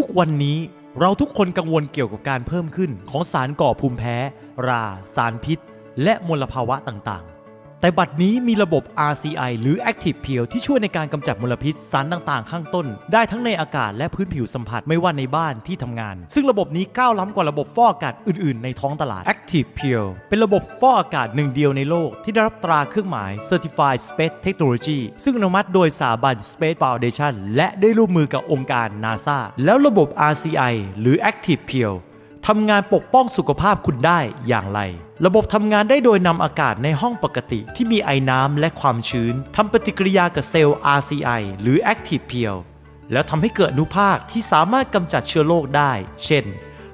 ทุกวันนี้เราทุกคนกังวลเกี่ยวกับการเพิ่มขึ้นของสารก่อภูมิแพ้ รา สารพิษ และมลภาวะต่างๆ แต่บัดนี้มีระบบ RCI หรือ Active Peel ที่ช่วยในการกำจัดมลพิษสารต่างๆ ข้างต้น ได้ทั้งในอากาศและพื้นผิวสัมผัสไม่ว่าในบ้านที่ทำงาน ซึ่งระบบนี้ก้าวล้ำกว่าระบบฟอกอากาศอื่นๆ ในท้องตลาด Active Peel เป็นระบบฟอกอากาศหนึ่งเดียวในโลก ที่ได้รับตราเครื่องหมาย Certified Space Technology ซึ่งอนุมัติโดยสถาบัน Space Foundation และได้ร่วมมือกับองค์การ NASA แล้วระบบ RCI หรือ Active Peel ทำงานปกป้องสุขภาพคุณได้อย่างไร ระบบทำงานได้โดยนำอากาศในห้องปกติที่มีไอน้ำและความชื้นทำปฏิกิริยากับเซลล์ RCI หรือ Active Peel แล้วทำให้เกิดอนุภาคที่สามารถกำจัดเชื้อโรคได้ เช่น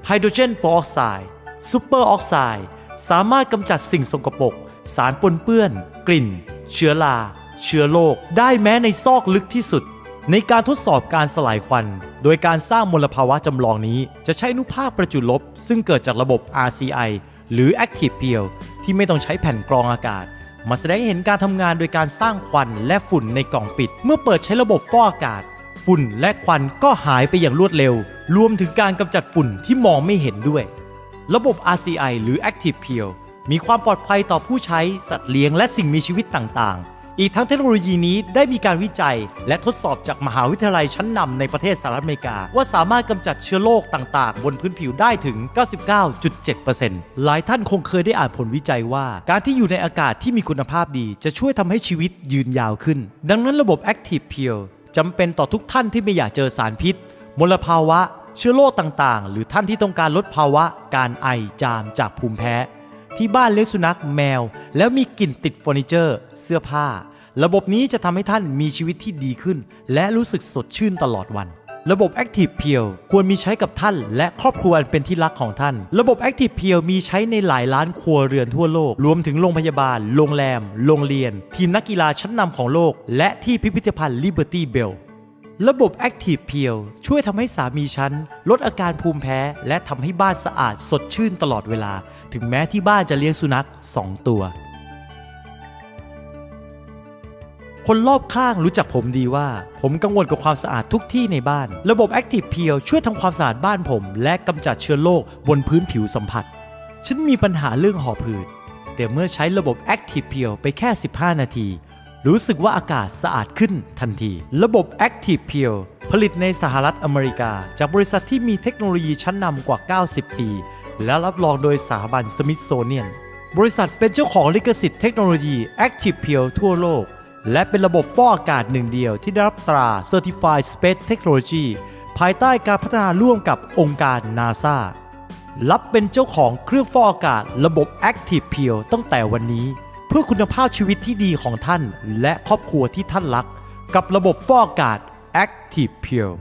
ไฮโดรเจนปรออกไซด์ซูเปอร์ออกไซด์สามารถกำจัดสิ่งสกปรกสารปนเปื้อน กลิ่น เชื้อรา เชื้อโรคได้แม้ในซอกลึกที่สุด ในการทดสอบการสลายควัน โดยการสร้างมลภาวะจำลองนี้ จะใช้นุภาคประจุลบ ซึ่งเกิดจากระบบ RCI หรือ Active Peel ที่ไม่ต้องใช้แผ่นกรองอากาศ มาแสดงให้เห็นการทำงานโดยการสร้างควันและฝุ่นในกล่องปิด เมื่อเปิดใช้ระบบฟอกอากาศ ฝุ่นและควันก็หายไปอย่างรวดเร็ว รวมถึงการกำจัดฝุ่นที่มองไม่เห็นด้วย ระบบ RCI หรือ Active Peel มีความปลอดภัยต่อผู้ใช้สัตว์เลี้ยงและสิ่งมีชีวิตต่างๆ อีกทั้งเทคโนโลยีนี้ได้มีการวิจัย และทดสอบจากมหาวิทยาลัยชั้นนำในประเทศสหรัฐอเมริกา ว่าสามารถกำจัดเชื้อโรคต่างๆ บนพื้นผิวได้ถึง 99.7%หลายท่านคงเคยได้อ่านผลวิจัยว่า การที่อยู่ในอากาศที่มีคุณภาพดี จะช่วยทำให้ชีวิตยืนยาวขึ้น ดังนั้นระบบ Active Peel จำเป็นต่อทุกท่านที่ไม่อยากเจอสารพิษ มลภาวะ เชื้อโรคต่างๆ หรือท่านที่ต้องการลดภาวะ การไอจามจากภูมิแพ้ ที่บ้านเลี้ยงสุนัขแมว แล้วมีกลิ่นติดเฟอร์นิเจอร์ เสื้อผ้า ระบบนี้จะทำให้ท่านมีชีวิตที่ดีขึ้น และรู้สึกสดชื่นตลอดวัน ระบบ Active Peel ควรมีใช้กับท่าน และครอบครัวอันเป็นที่รักของท่าน ระบบ Active Peel มีใช้ในหลายล้านครัวเรือนทั่วโลก รวมถึงโรงพยาบาล โรงแรม โรงเรียน ทีมนักกีฬาชั้นนำของโลก และที่พิพิธภัณฑ์ Liberty Bell ระบบ Active Peel ช่วยทำให้สามีฉัน ลดอาการภูมิแพ้ และทำให้บ้านสะอาดสดชื่นตลอดเวลา ถึงแม้ที่บ้านจะเลี้ยงสุนัข 2 ตัว คนรอบข้างรู้จักผมดีว่า ผมกังวลกับความสะอาดทุกที่ในบ้าน ระบบ Active Peel ช่วยทำความสะอาดบ้านผม และกำจัดเชื้อโรคบนพื้นผิวสัมผัส ฉันมีปัญหาเรื่องหอบหืดแต่เมื่อใช้ระบบ Active Peel ไปแค่ 15 นาที รู้สึกว่าอากาศสะอาดขึ้นทันที ระบบ Active Peel ผลิตในสหรัฐอเมริกา จากบริษัทที่มีเทคโนโลยีชั้นนำกว่า 90 ปี และรับรองโดยสถาบันสมิธโซเนียน บริษัทเป็นเจ้าของลิขสิทธิ์เทคโนโลยี Active Peel ทั่วโลก และเป็นระบบฟอกอากาศหนึ่งเดียวที่ได้รับตรา Certified Space Technology ภายใต้การพัฒนาร่วมกับองค์การ NASA รับเป็นเจ้าของเครื่องฟอกอากาศระบบ Active Peel ตั้งแต่วันนี้ เพื่อคุณภาพชีวิตที่ดีของท่าน และครอบครัวที่ท่านรัก กับระบบฟอกอากาศ Active Pure